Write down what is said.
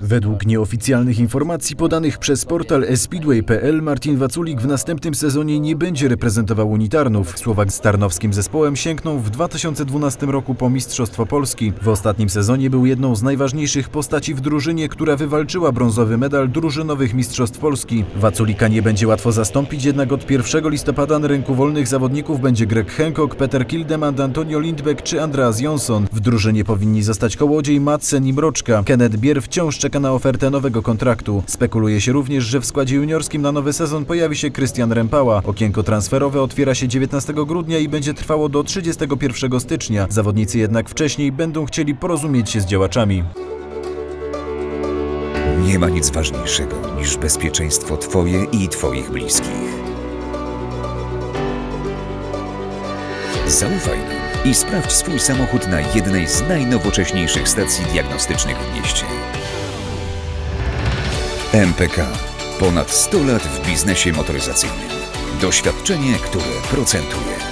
Według nieoficjalnych informacji podanych przez portal speedway.pl Martin Waculik w następnym sezonie nie będzie reprezentował unitarnów. Słowak z tarnowskim zespołem sięgnął w 2012 roku po Mistrzostwo Polski. W ostatnim sezonie był jedną z najważniejszych postaci w drużynie, która wywalczyła brązowy medal drużynowych Mistrzostw Polski. Waculika nie będzie łatwo zastąpić, jednak od 1 listopada na rynku wolnych zawodników będzie Greg Hancock, Peter Kildemand, Antonio Lindbeck czy Andreas Jonsson. W drużynie powinni zostać kołodziej Madsen i Mroczka. Kenneth Bier wciąż czeka na ofertę nowego kontraktu. Spekuluje się również, że w składzie juniorskim na nowy sezon pojawi się Krystian Rempała. Okienko transferowe otwiera się 19 grudnia i będzie trwało do 31 stycznia. Zawodnicy jednak wcześniej będą chcieli porozumieć się z działaczami. Nie ma nic ważniejszego niż bezpieczeństwo Twoje i Twoich bliskich. Zaufaj nam i sprawdź swój samochód na jednej z najnowocześniejszych stacji diagnostycznych w mieście. MPK. Ponad 100 lat w biznesie motoryzacyjnym. Doświadczenie, które procentuje.